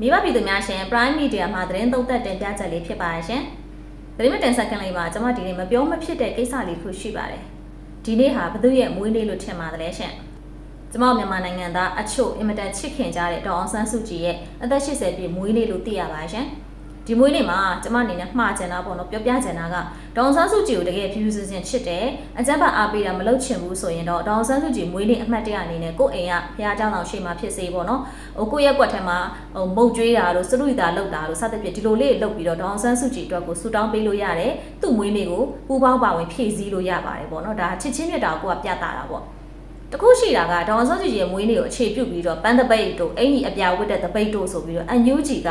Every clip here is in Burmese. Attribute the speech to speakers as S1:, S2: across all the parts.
S1: မိဘပြည်သူများရှင် Prime Media မှာသတင်းသုံးသပ်တင်ပြချက်လေးဖြစ်ပါရဲ့ရှင်သတင်းမတင်ဆက်ခင်လေးမှာကျွန်မဒီနေ့မပြောမဖြစ်တဲ့ကိစ္စလေးခုရှိပါတယ်ဒီနေ့ဟာဘသူရဲ့မွေးနေ့လို့ထင်ပါတယ်ရှင်ကျွန်မမြန်မာနိုင်ငံသားအချို့အင်မတန်ချစ်ခင်ကြတဲ့ဒေါအောင်ဆန်းစုကြည်ရဲ့အသက်80ပြည့်မွေးနေ့လို့သိရပါရှင် ဒီမွေးနေ့မှာကျမအနေနဲ့မှားချင်တာပေါ့နော်ပြောပြချင်တာကဒေါအောင်ဆန်းစုကြည်ကိုတကယ်ဖြူဖြူစင်စင်ချစ်တယ်အကြမ်းဖက်အားပေးတာမလုပ်ချင်ဘူးဆိုရင်တော့ဒေါအောင်ဆန်းစုကြည်မွေးနေ့အမှတ်တရအနေနဲ့ကိုယ့်အိမ်ကဘုရားကျောင်းတော်ရှိမှဖြစ်စေပေါ့နော်ဟိုကိုယ့်ရဲ့ကွက်ထဲမှာဟိုမုတ်ကျွေးတာတို့စရုတာလောက်တာတို့စသဖြင့်ဒီလိုလေးလုပ်ပြီးတော့ဒေါအောင်ဆန်းစုကြည်အတွက်ကိုဆူတောင်းပေးလို့ရတယ်သူ့မွေးနေ့ကိုပူပေါင်းပါဝင်ဖြည့်ဆည်းလို့ရပါတယ်ပေါ့နော်ဒါချစ်ချင်းမြတ်တာကိုကပြတာတာပေါ့တခုရှိတာကဒေါအောင်ဆန်းစုကြည်ရဲ့မွေးနေ့ကိုအခြေပြုပြီးတော့ပန်းတပိတ်တို့အင်ကြီးအပြာဝတ်တဲ့တပိတ်တို့ဆိုပြီးတော့အန်ယူဂျီက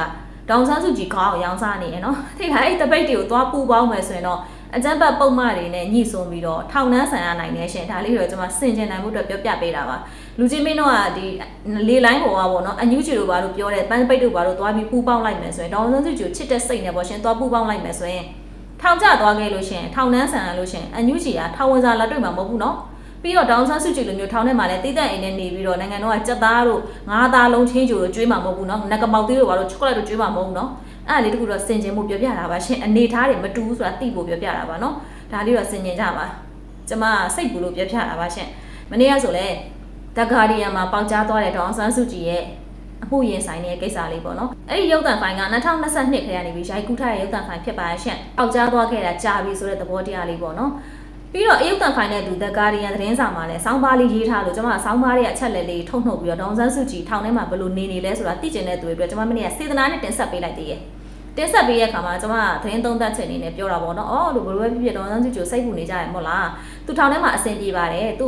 S1: ဒေါအောင်ဆန်းစုကြည်ခေါင်းအောင်ရောင်းစားနေရနော်ထိတ်ခါအဲ့တပိတ်တွေကိုသွားပူပေါင်းမယ်ဆိုရင်တော့အကြမ်းဖက်ပုံမှန်တွေနဲ့ညှိစွန်းပြီးတော့ထောင်နှန်းဆန်ရနိုင်နေရှင်ဒါလေးတော့ကျွန်မစင်ကျင်နိုင်မှုအတွက်ပြောပြပေးတာပါလူချင်းမင်းတို့ကဒီလေလိုင်းပေါ်ကပေါ့နော်အန်ယူဂျီတို့ဘာလို့ပြောတယ်ပန်းပိတ်တို့ဘာလို့သွားပြီးပူပေါင်းလိုက်မယ်ဆိုရင်ဒေါအောင်ဆန်းစုကြည်ကိုချစ်တဲ့စိတ်နဲ့ပေါ့ရှင်သွားပူပေါင်းလိုက်မယ်ဆိုရင်ထောင်ကျသွားခဲ့လို့ရှင်ထောင်နှန်းဆန်ရလို့ရှင်အန်ယူဂျီကထောင်ဝင်စာလက်တွေ့မှာမဟုတ်ဘူးနော် ပြီးတော့ဒေါအောင်ဆန်းစုကြည်လိုမျိုးထောင်ထဲမှာလည်းတိတက်အိမ်နဲ့နေပြီးတော့နိုင်ငံတော်ကကြက်သားတို့ငါးသားလုံးချင်းကြိုတို့ကျွေးမှာမဟုတ်ဘူးနော်ငကမောက်သေးတို့ဘာလို့ချောကလက်တို့ကျွေးမှာမဟုတ်ဘူးနော်အဲ့ဒါလေးတခုတော့စင်ကျင်မှုပြောပြတာပါရှင်အနေထားတွေမတူဘူးဆိုတာသိဖို့ပြောပြတာပါနော်ဒါလေးတော့စင်ကျင်ကြပါကျမစိတ်ဘူးလို့ပြောပြတာပါရှင်မနေ့ကဆိုလဲဒဂါဒီယန်မှာပေါက်ကြားသွားတဲ့ဒေါအောင်ဆန်းစုကြည်ရဲ့အမှုရင်ဆိုင်တဲ့ကိစ္စလေးပေါ့နော်အဲ့ဒီရုပ်သံဖိုင်က2022ခရကနေပြီးရိုက်ကူးထားတဲ့ရုပ်သံဖိုင်ဖြစ်ပါရဲ့ရှင်ပေါက်ကြားသွားခဲ့တာကြာပြီဆိုတဲ့သဘောတရားလေးပေါ့နော် ပြီးတော့အယုတ်တန်ဖိုင်တဲ့သူ The Guardian သတင်းစာမှာလည်းစောင်းပါးလေးရေးထားလို့ကျွန်မစောင်းပါးရဲ့အချက်လက်လေးထုတ်နှုတ်ပြီးတော့ဒေါန်ဆန်းစုကြည်ထောင်ထဲမှာဘယ်လိုနေနေလဲဆိုတာသိကျင်တဲ့သူတွေအတွက်ကျွန်မမနေ့ကစေတနာနဲ့တင်ဆက်ပေးလိုက်သေးတယ် တင်ဆက်ပေးရဲ့အခါမှာကျွန်မသတင်းသုံးသပ်ချက်အနေနဲ့ပြောတာပေါ့နော်။အော်လို့ဘယ်လိုပဲဖြစ်ဖြစ်ဒေါန်ဆန်းစုကြည်စိတ်ပူနေကြရမို့လား။သူထောင်ထဲမှာအဆင်ပြေပါတယ်။သူ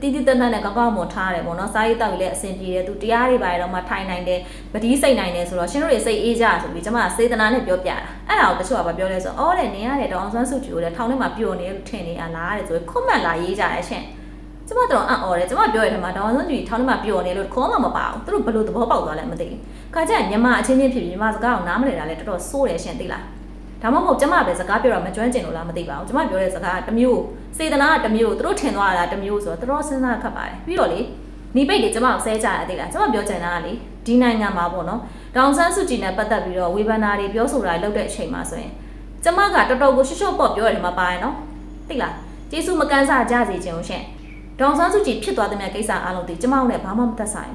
S1: တီးတီးတန်းတန်းနဲ့ကောင်းကောင်းမွန်ထားတယ်ပေါ့နော်။စားရေးတောက်ရေးလည်းအဆင်ပြေတယ်။သူတရားတွေပါတယ်တော့မှထိုင်နိုင်တယ်။ပတိစိတ်နိုင်တယ်ဆိုတော့ရှင်တို့တွေစိတ်အေးကြဆိုပြီးကျွန်မစေတနာနဲ့ပြောပြတာ။အဲ့ဒါကိုတချို့ကပြောလဲဆိုအော်တဲ့နေရတယ်ဒေါန်ဆန်းစုကြည်ကိုလည်းထောင်ထဲမှာပျော်နေလို့ထင်နေရလားတဲ့ဆိုပြီးခွတ်မှတ်လာရေးကြတယ်ရှင်။ ကျမတို့အံ့ဩတယ်ကျမပြောရတဲ့မှာဒေါန်ဆန်းကြည်ထောင်းထဲမှာပျော်နေလို့ခေါင်းမှမပါဘူးသူတို့ဘယ်လိုသဘောပေါက်သွားလဲမသိဘူးခါကျရင်မြန်မာအချင်းချင်းဖြစ်ပြီးမြန်မာစကားကိုနားမလည်တာလည်းတော်တော်စိုးတယ်ရှင်သိလားဒါမှမဟုတ်ကျမပဲစကားပြောတာမကျွမ်းကျင်လို့လားမသိပါဘူးကျမပြောတဲ့စကားကတစ်မျိုးစေတနာကတစ်မျိုးသူတို့ထင်သွားတာတစ်မျိုးဆိုတော့တော်တော်စဉ်းစားခက်ပါတယ်ပြီးတော့လေနီပိတ်တွေကျမကိုဆဲကြရတယ်သိလားကျမပြောချင်တာကလေဒီနိုင်ငံမှာပေါ့နော်ဒေါန်ဆန်းစုကြည်နဲ့ပတ်သက်ပြီးတော့ဝေဖန်တာတွေပြောဆိုတာလုပ်တဲ့အချိန်မှာဆိုရင်ကျမကတော်တော်ကိုရှော့ရှော့ပေါ့ပြောရတယ်မှာပါရနော်သိလားကျေးဇူးမကန်စားကြစေချင်ဘူးရှင် ဒေါန်ဆန်းစုကြည်ဖြစ်သွားတဲ့မြတ်ကိစ္စအားလုံးဒီကျမတို့နဲ့ဘာမှမသက်ဆိုင်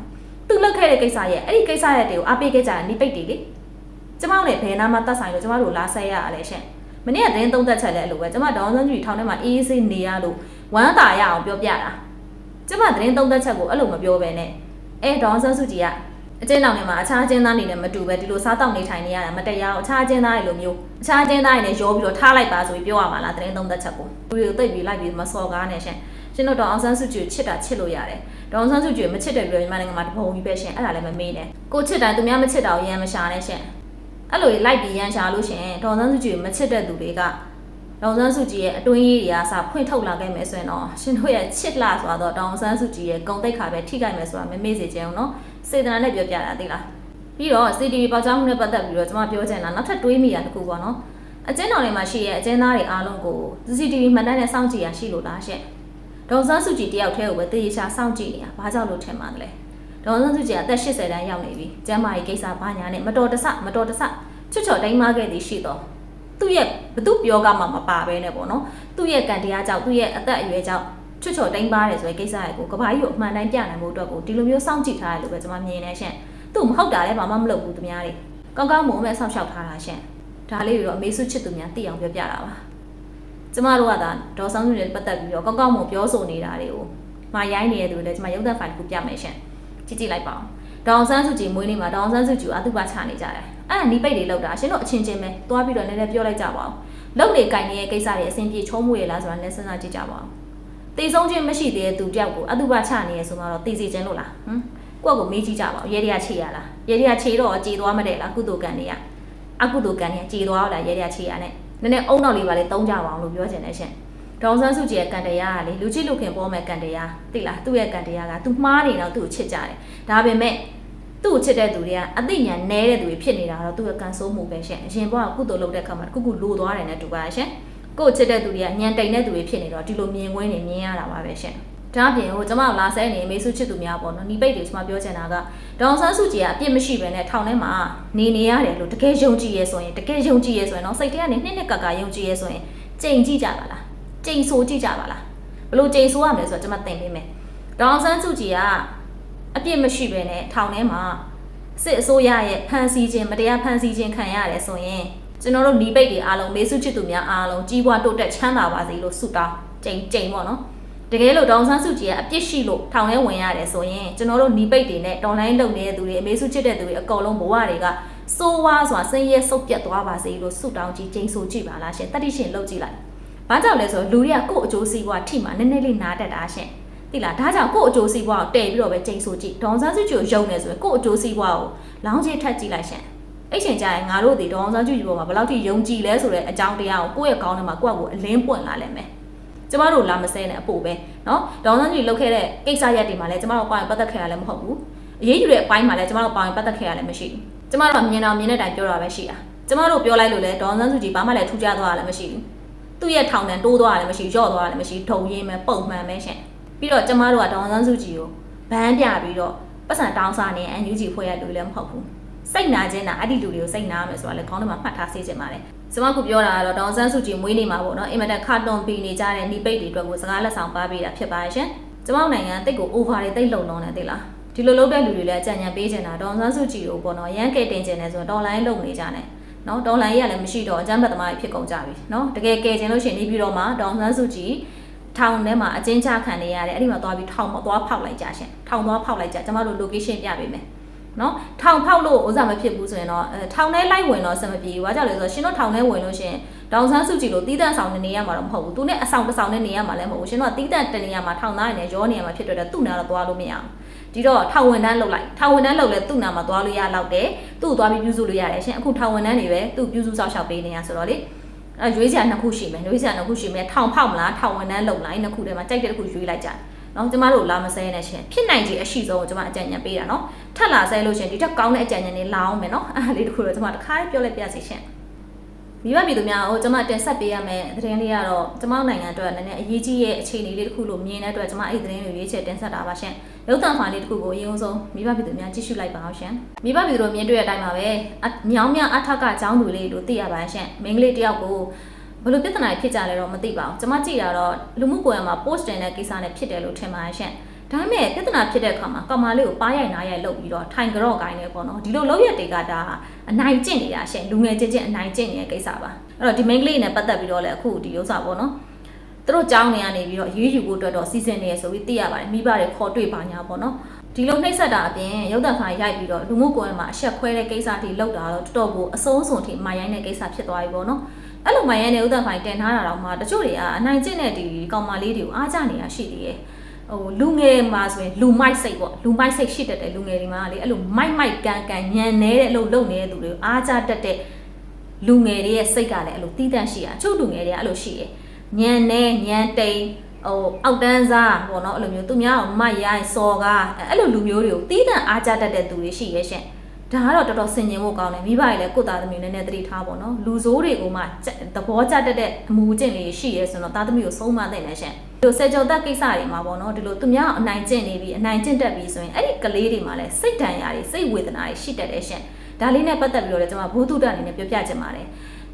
S1: သူလုပ်ခဲ့တဲ့ကိစ္စရဲ့အဲ့ဒီကိစ္စရဲ့တွေကိုအားပေးခဲ့ကြတဲ့နိပိတ်တွေလေကျမတို့နဲ့ဘယ်နာမှသက်ဆိုင်လို့ကျမတို့လာဆက်ရရလဲရှင်မနေ့ကသတင်းသုံးသက်ချက်လဲအဲ့လိုပဲကျမဒေါန်ဆန်းစုကြည်ထောင်ထဲမှာအေးအေးဆေးနေရလို့ဝမ်းသာရအောင်ပြောပြတာကျမသတင်းသုံးသက်ချက်ကိုအဲ့လိုမပြောဘဲနဲ့အဲဒေါန်ဆန်းစုကြည်ကအကျဉ်းတောင်ထဲမှာအခြားအကျဉ်းသားတွေနဲ့မတူပဲဒီလိုစားတောက်နေထိုင်နေရတာမတရားအောင်အခြားအကျဉ်းသားတွေလိုမျိုးအခြားအကျဉ်းသားတွေနဲ့ရောပြီးတော့ထားလိုက်ပါဆိုပြီးပြောရမှာလားသတင်းသုံးသက်ချက်ကိုသူတွေကိုတိတ်ပြီးလိုက်ပြီးမစော်ကားနဲ့ရှင် ရှင်တို့တော့အောင်ဆန်းစုကြည်ချစ်တာချစ်လို့ရတယ်။ဒေါအောင်ဆန်းစုကြည်မချစ်တဲ့လူတွေမြန်မာနိုင်ငံမှာတပုံကြီးပဲရှင်အဲ့ဒါလည်းမမေးနဲ့။ကိုချစ်တယ်သူများမချစ်တာကိုရမ်းမရှာနဲ့ရှင်။အဲ့လိုလိုက်ပြီးရမ်းရှာလို့ရှင်ဒေါအောင်ဆန်းစုကြည်မချစ်တဲ့သူတွေကဒေါအောင်ဆန်းစုကြည်ရဲ့အတွင်းရေးတွေကစဖွင့်ထုတ်လာခဲ့မယ်ဆိုရင်တော့ရှင်တို့ရဲ့ချစ်လာဆိုတော့ဒေါအောင်ဆန်းစုကြည်ရဲ့ဂုံတိတ်ခါပဲထိခိုက်မယ်ဆိုတာမမေ့စေချင်အောင်နော်။စေတနာနဲ့ပြောပြတာသိလား။ပြီးတော့ CTV ပေါက်ကြားမှုနဲ့ပတ်သက်ပြီးတော့ကျွန်မပြောချင်တာနောက်ထပ်တွေးမိတာတစ်ခုပေါ့နော်။အကျဉ်းတော်တွေမှာရှိရဲ့အကျဉ်းသားတွေအားလုံးကို CCTV မှတ်တမ်းနဲ့စောင့်ကြည့်ရရှိလို့လားရှင့်။ ဒေါ်ဆန်းစုကြည်တယောက်တည်းကိုပဲတေးချာစောင့်ကြည့်နေတာဘာကြောင့်လို့ထင်ပါသလဲဒေါ်ဆန်းစုကြည်ကအသက်80တန်းရောက်နေပြီကျမ်းမာရေးကိစ္စဘာညာနဲ့မတော်တဆမတော်တဆချွတ်ချော်တိုင်းမားခဲ့သည်ရှိတော့သူ့ရဲ့ဘသူပြောကမှမပါပဲနဲ့ပေါ့နော်သူ့ရဲ့ကံတရားကြောင့်သူ့ရဲ့အသက်အရွယ်ကြောင့်ချွတ်ချော်တိုင်းပါတယ်ဆိုတဲ့ကိစ္စတွေကိုကဘာကြီးကိုအမှန်တိုင်းပြနိုင်မှုအတွက်ကိုဒီလိုမျိုးစောင့်ကြည့်ထားတယ်လို့ပဲကျွန်မမြင်နေရှင့်သူ့မဟုတ်တာလည်းဘာမှမလုပ်ဘူးသူများတွေကောင်းကောင်းမွန်မဲ့ဆောက်ရှောက်ထားတာရှင့်ဒါလေးတွေတော့အမေစုချစ်သူများသိအောင်ပြောပြတာပါ ကျမတို့ကဒါဒေါ်ဆောင်စုနဲ့ပတ်သက်ပြီးတော့ကောက်ကောက်မပြောဆိုနေတာတွေကိုမရိုင်းနေတဲ့သူတွေလည်းကျမရုပ်သံဖိုင်တစ်ခုပြမယ်ရှင်ကြည့်ကြည့်လိုက်ပါအောင်ဒေါအောင်ဆန်းစုကြည်မွေးနေ့မှာဒေါအောင်ဆန်းစုကြည်အတုပချနေကြတယ်အဲ့ဒါနီးပိတ်တွေလောက်တာရှင်တို့အချင်းချင်းပဲသွားပြီးတော့နည်းနည်းပြောလိုက်ကြပါအောင်လုံနေကင်နေတဲ့ကိစ္စတွေအဆင်ပြေချုံးမွေရလားဆိုတာလည်းစဉ်းစားကြည့်ကြပါအောင်တေဆုံးချင်းမရှိသေးတဲ့သူတယောက်ကိုအတုပချနေရဆိုမှတော့တေစီခြင်းလို့လားဟမ်ကိုယ့်ကိုမေးကြည့်ကြပါဦးရဲတွေကခြေရလားရဲတွေကခြေတော့ကြေသွားမတဲ့လားကုသိုလ်ကံတွေကအကုသိုလ်ကံတွေကြေသွားလားရဲတွေကခြေရနဲ့ နည်းနည်းအုံနောက်လေးပါလေတုံးကြပါအောင်လို့ပြောချင်တယ်ရှင်ဒေါန်ဆန်းစုကြည်ရဲ့ကံတရားကလေလူချစ်လူခင်ပေါ်မဲ့ကံတရားသိလားသူ့ရဲ့ကံတရားက तू မှားနေတော့သူ့ကိုချစ်ကြတယ်ဒါပေမဲ့သူ့ကိုချစ်တဲ့သူတွေကအသိဉာဏ်နည်းတဲ့သူတွေဖြစ်နေတာတော့သူ့ရဲ့ကံဆိုးမှုပဲရှင်အရင်ဘဝကုသိုလ်လုပ်တဲ့အခါမှာကုကုလိုသွားတယ်နဲ့တူပါရှင်ကို့ချစ်တဲ့သူတွေကညံတိန်တဲ့သူတွေဖြစ်နေတော့ဒီလိုမြင်ကွင်းနေမြင်ရတာပါပဲရှင် ဒဒါအပြင်ဟိုကျမတို့လာဆဲနေမေစုချစ်သူများပေါ့နော်ညီပိတ်တွေကျမပြောချင်တာကဒေါန်ဆန်းစုကြည်ကအပြစ်မရှိဘဲနဲ့ထောင်ထဲမှာနေနေရတယ်လို့တကယ်ယုံကြည်ရဲဆိုရင်တကယ်ယုံကြည်ရဲဆိုရင်တော့စိတ်ထဲကနေနှစ်နှစ်ကကယုံကြည်ရဲဆိုရင်ကြိမ်ကြည့်ကြပါလားကြိမ်ဆိုကြည့်ကြပါလားဘလို့ကြိမ်ဆိုရမလဲဆိုတော့ကျမသင်ပေးမယ်ဒေါန်ဆန်းစုကြည်ကအပြစ်မရှိဘဲနဲ့ထောင်ထဲမှာစစ်အစိုးရရဲ့ဖမ်းဆီးခြင်းမတရားဖမ်းဆီးခြင်းခံရတယ်ဆိုရင်ကျွန်တော်တို့ညီပိတ်တွေအားလုံးမေစုချစ်သူများအားလုံးကြီးပွားတိုးတက်ချမ်းသာပါစေလို့ဆုတောင်းကြိမ်ကြိမ်ပေါ့နော် တကယ်လို့ဒေါန်ဆန်းစုကြည်ကအပြစ်ရှိလို့ထောင်ထဲဝင်ရတယ်ဆိုရင်ကျွန်တော်တို့ညီပိတ်တွေနဲ့တော်လိုင်းလုပ်နေတဲ့သူတွေအမေစုချစ်တဲ့သူတွေအကုန်လုံးဘဝတွေကစိုးဝါစွာဆင်းရဲဆုတ်ပြတ်သွားပါစေလို့ဆုတောင်းကြည့်ကျိန်ဆိုကြည့်ပါလားရှင်တတိရှင်လုပ်ကြည့်လိုက်။ဘာကြောင့်လဲဆိုတော့လူတွေကကိုယ့်အကျိုးစီးပွားထိမှနည်းနည်းလေးနားတတ်တာရှင်။သိလားဒါကြောင့်ကိုယ့်အကျိုးစီးပွားကိုတည်ပြီးတော့ပဲကျိန်ဆိုကြည့်ဒေါန်ဆန်းစုကြည်ကိုယုံနေဆိုရင်ကိုယ့်အကျိုးစီးပွားကိုလောင်းချထက်ကြည့်လိုက်ရှင်။အဲ့ချိန်ကျရင်ငါတို့ဒီဒေါန်ဆန်းစုကြည်ပေါ်မှာဘယ်လောက်ထိယုံကြည်လဲဆိုတဲ့အကြောင်းတရားကိုကိုယ့်ရဲ့ကောင်းထဲမှာကိုယ့်အကိုအလင်းပွင့်လာလိမ့်မယ်။ ကျမတို့လာမစဲနဲ့အပို့ပဲเนาะဒေါန်ဆန်းကြီးလုတ်ခဲ့တဲ့ကိစ္စရက်တွေမှာလည်းကျမတို့ပါရင်ပတ်သက်ခဲ့ရလည်းမဟုတ်ဘူးအရေးယူတဲ့အပိုင်းမှာလည်းကျမတို့ပါရင်ပတ်သက်ခဲ့ရလည်းမရှိဘူးကျမတို့ကမြင်အောင်မြင်တဲ့အတိုင်းပြောတာပဲရှိတာကျမတို့ပြောလိုက်လို့လည်းဒေါန်ဆန်းစုကြည်ဘာမှလည်းထူးခြားသွားတာလည်းမရှိဘူးသူ့ရဲ့ထောင်တန်တိုးသွားတာလည်းမရှိရော့သွားတာလည်းမရှိထုံရင်းမဲ့ပုံမှန်ပဲရှင်ပြီးတော့ကျမတို့ကဒေါန်ဆန်းစုကြည်ကိုဘန်းပြပြီးတော့ပတ်စံတောင်းစားနေအန်ယူဂျီဖွဲ့ရလူလည်းမဟုတ်ဘူးစိတ်နာခြင်းနာအဲ့ဒီလူတွေကိုစိတ်နာမယ်ဆိုတာလည်းခေါင်းထဲမှာမှတ်ထားစေချင်ပါတယ် ကျမကပြောတာကတော့ဒေါန်ဆန်းစုကြည်မွေးနေမှာပေါ့နော်အင်မတန်ခါတွန်ပီနေကြတဲ့ညီပိတ်တွေအတွက်ကိုစကားလက်ဆောင်ပါပေးတာဖြစ်ပါရှင်ကျမတို့နိုင်ငံတိတ်ကို over တွေတိတ်လုံလုံးနေသိလားဒီလိုလုပ်တဲ့လူတွေလည်းအကြံဉာဏ်ပေးချင်တာဒေါန်ဆန်းစုကြည်ကိုပေါ့နော်ရန်ကဲတင်ချင်တယ်ဆိုတော့ဒေါ်လိုင်းလုံနေကြတယ်နော်ဒေါ်လာကြီးကလည်းမရှိတော့အကျန်းဖတ်သမားကြီးဖြစ်ကုန်ကြပြီနော်တကယ်ကယ်ချင်လို့ရှိရင်နေပြီးတော့မှဒေါန်ဆန်းစုကြည်ထောင်ထဲမှာအကျဉ်းချခံနေရတယ်အဲ့ဒီမှာသွားပြီးထောင်မှာသွားဖောက်လိုက်ကြရှင်ထောင်သွားဖောက်လိုက်ကြကျမတို့ location ပြပေးမယ် နော်ထောင်ဖောက်လို့ဥစားမဖြစ်ဘူးဆိုရင်တော့အဲထောင်ထဲလိုက်ဝင်တော့အဆင်မပြေဘူး။ဘာကြောင့်လဲဆိုတော့ရှင်တို့ထောင်ထဲဝင်လို့ရှိရင်ဒေါန်ဆန်းစုကြည်လို့တီးတန့်ဆောင်နေနေရမှာတော့မဟုတ်ဘူး။သူနဲ့အဆောင်တစ်ဆောင်နဲ့နေရမှာလည်းမဟုတ်ဘူး။ရှင်တို့ကတီးတန့်တနေရမှာထောင်သားနေနဲ့ရောနေရမှာဖြစ်တဲ့အတွက်သူ့နာတော့သွားလို့မရဘူး။ဒီတော့ထောင်ဝင်တန်းလောက်လိုက်ထောင်ဝင်တန်းလောက်လဲသူ့နာမှာသွားလို့ရလောက်တယ်။သူ့ကိုသွားပြီးပြုစုလို့ရတယ်ရှင်။အခုထောင်ဝင်တန်းတွေပဲသူ့ပြုစုစောင့်ရှောက်ပေးနေရဆိုတော့လေအဲရွေးစရာနှစ်ခုရှိမယ်။ရွေးစရာနှစ်ခုရှိမယ်။ထောင်ဖောက်မလားထောင်ဝင်တန်းလောက်လိုက်နှစ်ခုထဲမှာကြိုက်တဲ့တစ်ခုရွေးလိုက်ကြတယ်။ နော်ကျမတို့လာမဆဲနဲ့ရှင်ဖြစ်နိုင်ခြေအရှိဆုံးကိုကျမအကြံဉာဏ်ပေးတာနော်ထပ်လာဆဲလို့ရှင်ဒီတက်ကောင်းတဲ့အကြံဉာဏ်လေးလာအောင်မယ်နော်အားလေးတခုတော့ကျမတစ်ခါလေးပြောလိုက်ပြစီရှင်မိဘပြည်သူများဟိုကျမတင်ဆက်ပေးရမယ်သတင်းလေးကတော့ကျမနိုင်ငံအတွက်နည်းနည်းအရေးကြီးရဲ့အခြေအနေလေးတစ်ခုလို့မြင်တဲ့အတွက်ကျမအဲ့ဒီသတင်းလေးကိုရွေးချယ်တင်ဆက်တာပါရှင်ရုပ်သံဖိုင်လေးတစ်ခုကိုအရင်ဆုံးမိဘပြည်သူများကြည့်ရှုလိုက်ပါအောင်ရှင်မိဘပြည်သူတို့မြင်တွေ့တဲ့အတိုင်းပါပဲမြောင်းမြအထက်ကចောင်းသူလေးတို့သိရပါရှင်မိန်းကလေးတယောက်ကို ဘယ်လိုပြဿနာဖြစ်ကြလဲတော့မသိပါဘူး။ကျွန်မကြည့်တာတော့လူမှုကွန်ရက်မှာ post တင်တဲ့ကိစ္စနဲ့ဖြစ်တယ်လို့ထင်ပါတယ်ရှင်။ဒါပေမဲ့ပြဿနာဖြစ်တဲ့အခါမှာကောင်မလေးကိုပါရိုက်နားရိုက်လုပ်ပြီးတော့ထိုင်ကြော့ကိုင်းနေပေါ့နော်။ဒီလိုလုပ်ရတဲ့ကဒါအနိုင်ကျင့်နေတာရှင်လူငယ်ချင်းချင်းအနိုင်ကျင့်နေတဲ့ကိစ္စပါ။အဲ့တော့ဒီ main ကလေးနဲ့ပတ်သက်ပြီးတော့လည်းအခုဒီဥစ္စာပေါ့နော်။သူတို့ကြောင်းနေရနေပြီးတော့ရေးယူဖို့အတွက်တော့စီစဉ်နေရဆိုပြီးသိရပါတယ်။မိဘတွေခေါ်တွေ့ပါညာပေါ့နော်။ဒီလိုနှိမ့်ဆက်တာအပြင်ရုပ်သံဖိုင်ရိုက်ပြီးတော့လူမှုကွန်ရက်မှာအဆက်ခွဲတဲ့ကိစ္စတွေလောက်တာတော့တော်တော်ကိုအစိုးစုံထိမာရိုင်းတဲ့ကိစ္စဖြစ်သွားပြီပေါ့နော်။ အဲ့လိုမှရဲနေဥဒ္ဒဖိုင်တင်ထားတာတော့မှတချို့တွေကအနိုင်ကျင့်တဲ့ဒီကောင်မလေးတွေကိုအားကြနေတာရှိသေးတယ်ဟိုလူငယ်မှာဆိုရင်လူမိုက်စိတ်ပေါ့လူမိုက်စိတ်ရှိတတ်တယ်လူငယ်တွေမှာလေအဲ့လိုမိုက်မိုက်ကန်ကန်ညံနေတဲ့အလုပ်လုပ်နေတဲ့သူတွေကိုအားကြတတ်တဲ့လူငယ်တွေရဲ့စိတ်ကလည်းအဲ့လိုတီးတန့်ရှိတာအချို့လူငယ်တွေကအဲ့လိုရှိတယ်ညံနေညံတိန်ဟိုအောက်တန်းစားပေါ့နော်အဲ့လိုမျိုးသူများကိုမိုက်ရိုင်းစော်ကားအဲ့လိုလူမျိုးတွေကိုတီးတန့်အားကြတတ်တဲ့သူတွေရှိရဲ့ရှင် ဒါကတော့တော်တော်ဆင်ញင်ဖို့ကောင်းတယ်မိဘတွေလည်းကိုယ့်သားသမီးနဲ့နည်းနည်းသတိထားပေါ့နော်လူဆိုးတွေကိုမှသဘောကျတတ်တဲ့အမူအကျင့်လေးရှိရဲဆိုတော့သားသမီးကိုဆုံးမသိနေရှင်ဒီလိုစေကြောတက်ကိစ္စတွေမှာပေါ့နော်ဒီလိုသူများအနိုင်ကျင့်နေပြီးအနိုင်ကျင့်တတ်ပြီးဆိုရင်အဲ့ဒီကလေးတွေမှာလည်းစိတ်ဒဏ်ရာတွေစိတ်ဝေဒနာတွေရှိတတ်တယ်ရှင်ဒါလေးနဲ့ပတ်သက်ပြီးတော့လည်းကျွန်မဘုသူတ္တအနေနဲ့ပြောပြချင်ပါတယ်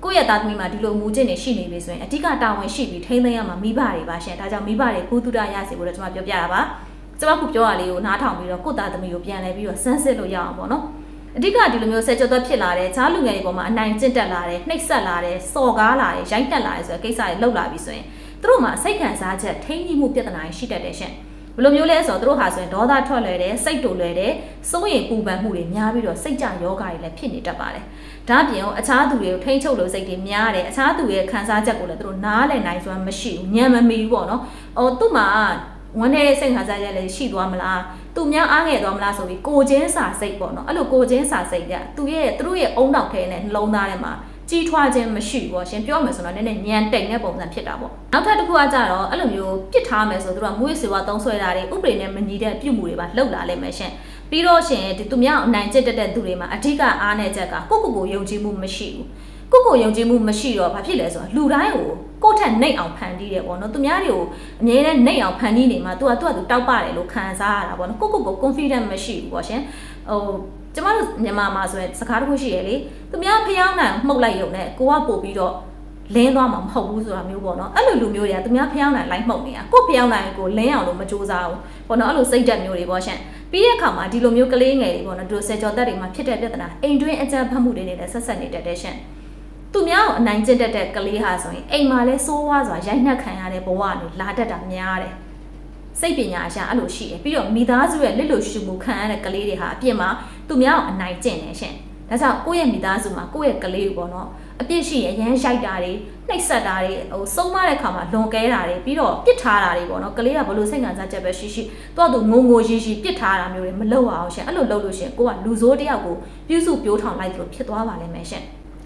S1: ကိုယ့်ရဲ့သားသမီးမှာဒီလိုအမူအကျင့်တွေရှိနေပြီဆိုရင်အဓိကတာဝန်ရှိပြီးထိန်းသိမ်းရမှာမိဘတွေပါရှင်ဒါကြောင့်မိဘတွေဘုသူတ္တရစီဖို့တော့ကျွန်မပြောပြတာပါကျွန်မခုပြောရလေးကိုနားထောင်ပြီးတော့ကိုယ့်သားသမီးကိုပြန်လဲပြီးတော့စမ်းစစ်လို့ရအောင်ပေါ့နော် အဓိကဒီလိုမျိုးဆက်ကြောသက်ဖြစ်လာတယ်ဈာလူငယ်တွေပေါ်မှာအနိုင်ကျင့်တက်လာတယ်နှိပ်စက်လာတယ်စော်ကားလာတယ်ရိုက်တက်လာတယ်ဆိုတဲ့ကိစ္စတွေလောက်လာပြီဆိုရင်သူတို့မှာစိတ်ခံစားချက်ထိန်းကြီးမှုပြဿနာရှိတတ်တယ်ရှင်ဘယ်လိုမျိုးလဲဆိုတော့သူတို့ဟာဆိုရင်ဒေါသထွက်လွယ်တယ်စိတ်တူလွယ်တယ်စိုးရိမ်ပူပန်မှုတွေများပြီးတော့စိတ်ကြယောဂတွေလည်းဖြစ်နေတတ်ပါတယ်ဒါအပြင်အခြားသူတွေကိုထိန်းချုပ်လို့စိတ်တွေများတယ်အခြားသူရဲ့ခံစားချက်ကိုလည်းသူတို့နားလည်နိုင်စွမ်းမရှိဘူးညံမမီဘူးပေါ့နော်။အော်သူ့မှာ ဝမ်းနေတဲ့စိတ်ခံစားချက်လည်းရှိသွားမလားသူများအားငယ်သွားမလားဆိုပြီးကိုချင်းစာစိတ်ပေါ့နော်အဲ့လိုကိုချင်းစာစိတ်ကသူရဲ့သူတို့ရဲ့အုံနောက်ထဲနဲ့နှလုံးသားထဲမှာကြီးထွားခြင်းမရှိဘူးပေါ့ရှင်ပြောမယ်ဆိုတော့နည်းနည်းညံတိတ်တဲ့ပုံစံဖြစ်တာပေါ့နောက်ထပ်တစ်ခုကကြတော့အဲ့လိုမျိုးပြစ်ထားမယ်ဆိုတော့သူကမွေးစေဝါသုံးဆွဲတာတွေဥပဒေနဲ့မညီတဲ့ပြုမှုတွေပါလှုပ်လာလိမ့်မယ်ရှင်ပြီးတော့ရှင်ဒီသူများအနိုင်ကျင့်တတ်တဲ့သူတွေမှာအဓိကအားနည်းချက်ကကိုယ့်ကိုယ်ကိုယုံကြည်မှုမရှိဘူး ကိုယ့်ကိုယ်ယုံကြည်မှုမရှိတော့ဘာဖြစ်လဲဆိုတော့လူတိုင်းကိုကိုယ့်ထက်နှိတ်အောင်ဖန်တီးတယ်ပေါ့နော်သူများတွေကိုအမြဲတမ်းနှိတ်အောင်ဖန်တီးနေမှာ तू ကသူ့ကသူတောက်ပါတယ်လို့ခံစားရတာပေါ့နော်ကိုယ့်ကိုယ်ကို confident မရှိဘူးပေါ့ရှင်ဟိုကျမတို့မြန်မာမှာဆိုရင်စကားတစ်ခုရှိရလေသူများဖျောင်းနိုင်မှုတ်လိုက်ရုံနဲ့ကိုကပို့ပြီးတော့လင်းသွားမှာမဟုတ်ဘူးဆိုတာမျိုးပေါ့နော်အဲ့လိုလူမျိုးတွေကသူများဖျောင်းနိုင်လိုက်မှုတ်နေတာကိုဖျောင်းနိုင်ကိုလင်းအောင်လို့မကြိုးစားဘူးပေါ့နော်အဲ့လိုစိတ်ဓာတ်မျိုးတွေပေါ့ရှင်ပြီးတဲ့အခါမှာဒီလိုမျိုးကလေးငယ်တွေပေါ့နော်ဒီလိုဆယ်ကျော်သက်တွေမှာဖြစ်တဲ့ပြဿနာအိမ်တွင်းအကြမ်းဖက်မှုတွေနဲ့လည်းဆက်ဆက်နေတတ်တဲ့ရှင် သူများကိုအနိုင်ကျင့်တတ်တဲ့ကလေးဟာဆိုရင်အိမ်မှာလဲစိုးဝါးစွာရိုက်နှက်ခံရတဲ့ဘဝတွေလာတတ်တာများတယ်စိတ်ပညာအရာအဲ့လိုရှိတယ်ပြီးတော့မိသားစုရဲ့လက်လိုရှုမှုခံရတဲ့ကလေးတွေဟာအပြစ်မှာသူများကိုအနိုင်ကျင့်နေရှင်ဒါကြောင့်ကိုယ့်ရဲ့မိသားစုမှာကိုယ့်ရဲ့ကလေးကိုပေါ့နော်အပြစ်ရှိရင်ရမ်းရိုက်တာတွေနှိပ်စက်တာတွေဟိုဆုံးမတဲ့ခါမှာလွန်ကဲတာတွေပြီးတော့ပြစ်ထားတာတွေပေါ့နော်ကလေးကဘလို့စိတ်ခံစားချက်ပဲရှိရှိတော့သူငုံငိုရှိရှိပြစ်ထားတာမျိုးတွေမလုပ်အောင်ရှင်အဲ့လိုလုပ်လို့ရှင်ကိုကလူဆိုးတယောက်ကိုပြုစုပြိုးထောင်လိုက်သလိုဖြစ်သွားပါလိမ့်မယ်ရှင်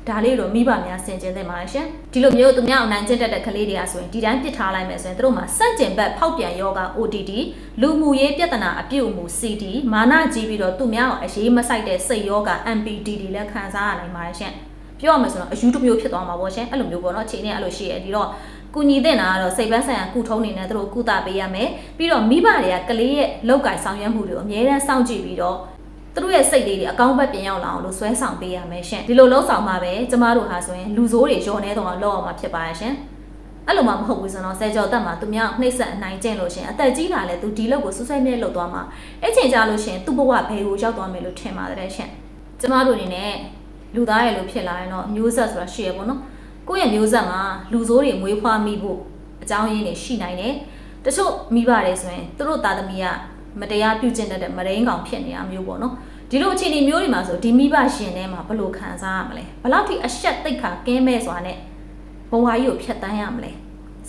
S1: ဒါလေးတော့မိဘများဆင်ကျင်သင့်ပါတယ်ရှင်ဒီလိုမျိုးသူများအနိုင်ကျင့်တတ်တဲ့ကလေးတွေကဆိုရင်ဒီတိုင်းပြစ်ထားလိုက်မယ်ဆိုရင်တို့မှာစန့်ကျင်ဘက်ဖောက်ပြန်ယောဂ ODD လူမှုရေးပြဿနာအပြုတ်မှု CD မာနကြီးပြီးတော့သူများကိုအရေးမဆိုင်တဲ့စိတ်ယောဂ MPDD လည်းခံစားရနိုင်ပါတယ်ရှင်ပြောရမယ်ဆိုတော့အယူတစ်မျိုးဖြစ်သွားမှာပေါ့ရှင်အဲ့လိုမျိုးပေါ့နော်အခြေအနေအဲ့လိုရှိရဒီတော့ကူညီတဲ့နာကတော့စိတ်ပန်းဆိုင်ရာကုထုံးနေနဲ့သူတို့ကုသပေးရမယ်ပြီးတော့မိဘတွေကကလေးရဲ့လောက်ကင်ဆောင်ရွက်မှုတွေကိုအမြဲတမ်းစောင့်ကြည့်ပြီးတော့ သူတို့ရဲ့စိတ်လေးတွေအကောင်းဘက်ပြင်ရောက်လာအောင်လို့ဆွဲဆောင်ပေးရမယ်ရှင်ဒီလိုလှုပ်ဆောင်မှပဲကျမတို့ဟာဆိုရင်လူဆိုးတွေရောနေတော့လောက်အောင်မှာဖြစ်ပါရဲ့ရှင်အဲ့လိုမှမဟုတ်ဘူးဆိုတော့ဆယ်ကျော်တက်မှာသူများနှိမ့်ဆက်အနိုင်ကျင့်လို့ရှင်အသက်ကြီးလာလဲသူဒီလောက်ကိုဆွဆွဲမြဲလောက်သွားမှာအဲ့ချိန်ကြလို့ရှင်သူ့ဘဝဘယ်ကိုရောက်သွားမယ်လို့ထင်ပါတယ်ရှင်ကျမတို့အနေနဲ့လူသားရဲ့လို့ဖြစ်လာရင်တော့မျိုးဆက်ဆိုတာရှိရပေါ့နော်ကိုယ့်ရဲ့မျိုးဆက်မှာလူဆိုးတွေမွေးဖွားမိဖို့အကြောင်းရင်းတွေရှိနိုင်တယ်တချို့မိဘတွေဆိုရင်သူတို့သားသမီးက မတရားပြုကျင့်တတ်တဲ့မရင်းကောင်ဖြစ်နေတာမျိုးပေါ့နော်ဒီလိုအခြေအနေမျိုးတွေမှာဆိုဒီမိဘရှင်ထဲမှာဘယ်လိုခံစားရမလဲဘယ်လောက်ထိအဆက်တိတ်ခါကင်းမဲ့စွာနဲ့ဘဝကြီးကိုဖျက်တမ်းရမလဲ